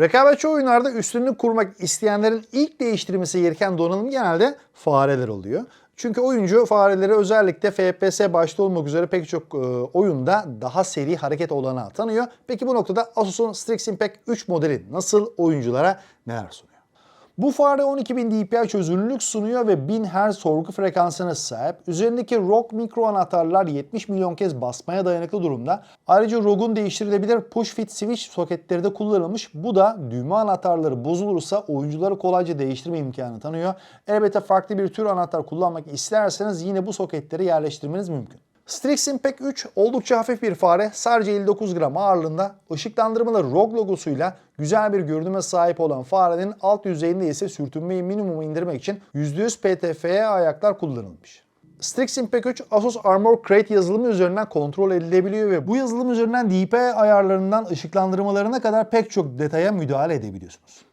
Rekabetçi oyunlarda üstünlük kurmak isteyenlerin ilk değiştirmesi gereken donanım genelde fareler oluyor. Çünkü oyuncu fareleri özellikle FPS başta olmak üzere pek çok e, oyunda daha seri hareket olanağı tanıyor. Peki bu noktada Asus'un Strix Impact 3 modeli nasıl oyunculara neler sunuyor? Bu fare 12.000 dpi çözünürlük sunuyor ve 1000 Hz sorgu frekansına sahip. Üzerindeki ROG mikro anahtarlar 70 milyon kez basmaya dayanıklı durumda. Ayrıca ROG'un değiştirilebilir push fit switch soketleri de kullanılmış. Bu da düğme anahtarları bozulursa oyuncuları kolayca değiştirme imkanı tanıyor. Elbette farklı bir tür anahtar kullanmak isterseniz yine bu soketleri yerleştirmeniz mümkün. Strix Impact 3 oldukça hafif bir fare, sadece 59 gram ağırlığında, ışıklandırmalı ROG logosuyla güzel bir görünüme sahip olan farenin alt yüzeyinde ise sürtünmeyi minimuma indirmek için %100 PTFE ayaklar kullanılmış. Strix Impact 3 Asus Armor Crate yazılımı üzerinden kontrol edilebiliyor ve bu yazılım üzerinden DPI ayarlarından ışıklandırmalarına kadar pek çok detaya müdahale edebiliyorsunuz.